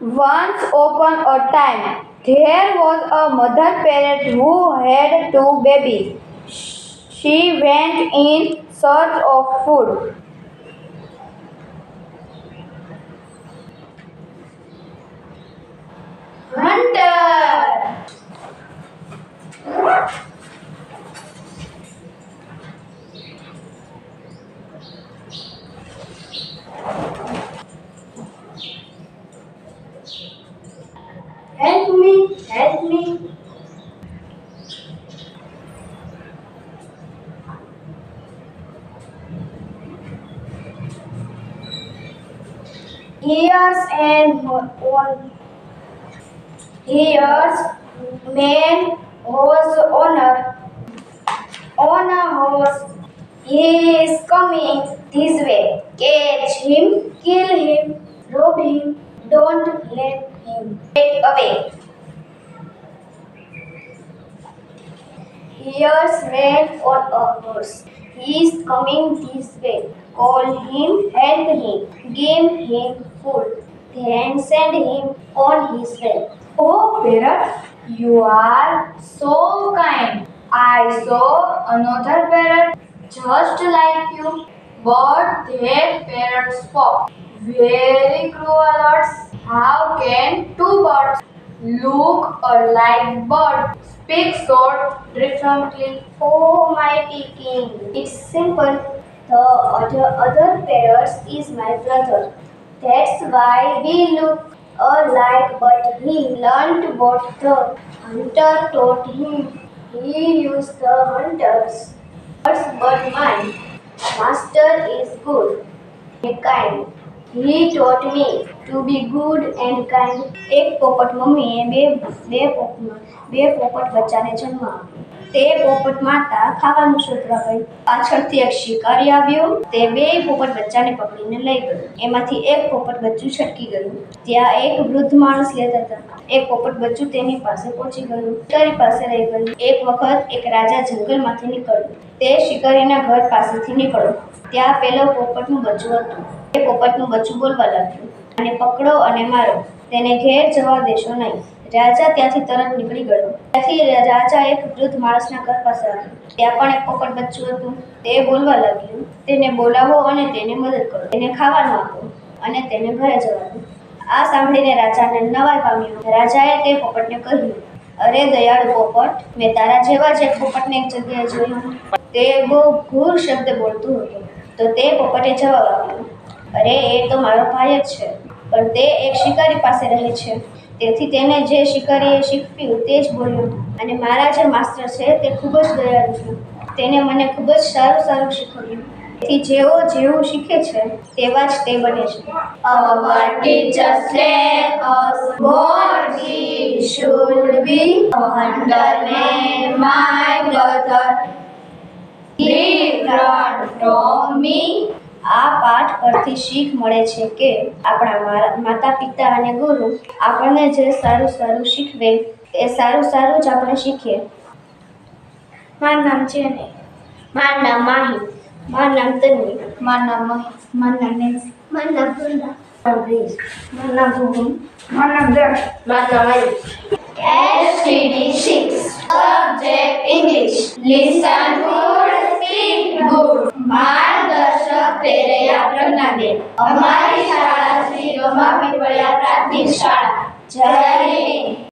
Once upon a time, there was a mother parrot who had two babies. She went in search of food. Hunter! Help me, help me. Here's an one. Here's man horse owner. On a horse. He is coming this way. Catch him, kill him, rob him. Don't let get away. Here's man on a horse. He is coming this way. Call him, help him, give him food, then send him on his way. Oh, parrot, you are so kind. I saw another parrot just like you, but that parrot spoke. Very cruel words. How can two birds look alike but speak so differently? Oh, mighty king, it's simple. The other, other parrots is my brother. That's why we look alike, but he learned what the hunter taught him. He used the hunter's words, but mine. Master is good and kind. He taught me to be good and kind એક પોપટ મમ્મીએ બે બે બે પોપટ બચ્ચાને જન્મ આપ્યો. તે પોપટ માતા ખાવાનું શોધવા ગઈ. પાછળથી એક શિકારી આવ્યો. તે બે પોપટ બચ્ચાને પકડીને લઈ ગયો. એમાંથી એક પોપટ બચ્ચું છટકી ગયું. ત્યાં એક વૃદ્ધ માણસ લેતા હતા. એક પોપટ બચ્ચું તેની પાસે પહોંચી ગયું. શિકારી પાસે રહી ગયું. એક વખત એક રાજા જંગલમાંથી નીકળ્યો. તે શિકારીના ઘર પાસેથી નીકળ્યો. ત્યાં પેલો પોપટનું બચ્ચું હતું. એ પોપટનું બચ્ચું બોલવા લાગ્યું. અને પકડો અને મારો. તેને ઘેર જવા દેશો નહીં. રાજા ત્યાંથી તરત નીકળી ગયો. ત્યાંથી રાજા એક વૃદ્ધ માણસના ઘર પાસે ત્યાં પણ એક પોપટ બચ્ચું હતું. તે બોલવા લાગ્યું, તેને બોલાવો અને તેને મદદ કરો. તેને ખાવાનું આપો અને તેને ઘરે જવા દો આ સાંભળીને રાજાને નવાઈ પામ્યો. રાજાએ તે પોપટને કહ્યું, અરે દયાળુ પોપટ, મેં તારા જેવા જ એક પોપટને એક જગ્યાએ જોયું. તે બહુ ઘૂર શબ્દ બોલતું હતું. તો તે પોપટે જવાબ આપ્યો, અરે, એ તો મારો ભાઈ જ છે. પણ તે એક શિકારી પાસે રહે છે તેથી તેને જે શિકારીએ શીખવ્યું તે જ બોલ્યું અને મારા જે માસ્ટર છે તે ખૂબ જ દયાળુ છે તેને મને ખૂબ જ સારું સારું શીખવ્યું તેથી જેઓ જેવું શીખે છે તેવા જ તે બને છે Our teachers let us what we should be. A hunter man, my brother, from me. આ પાઠ પરથી શીખ મળે છે કે આપણા માતા પિતા અને ગુરુ આપણને જે સારું સારું શીખવે એ સારું સારું જ આપણે શીખીએ મારું નામ છે ને મારું નામ માહી મારું નામ તન્વી મારું નામ મહેશ મારું નામ નેન્સ મારું નામ વૃંદા મારું નામ ભૂમિ મારું નામ દર્શ મારું નામ Ayush STD 6 Subject English Listen good, speak good માર્ગદર્શક પ્રેરયા પ્રજ્ઞાબેન અમારી શાળા શ્રી રમા પીપળિયા પ્રાથમિક શાળા. જય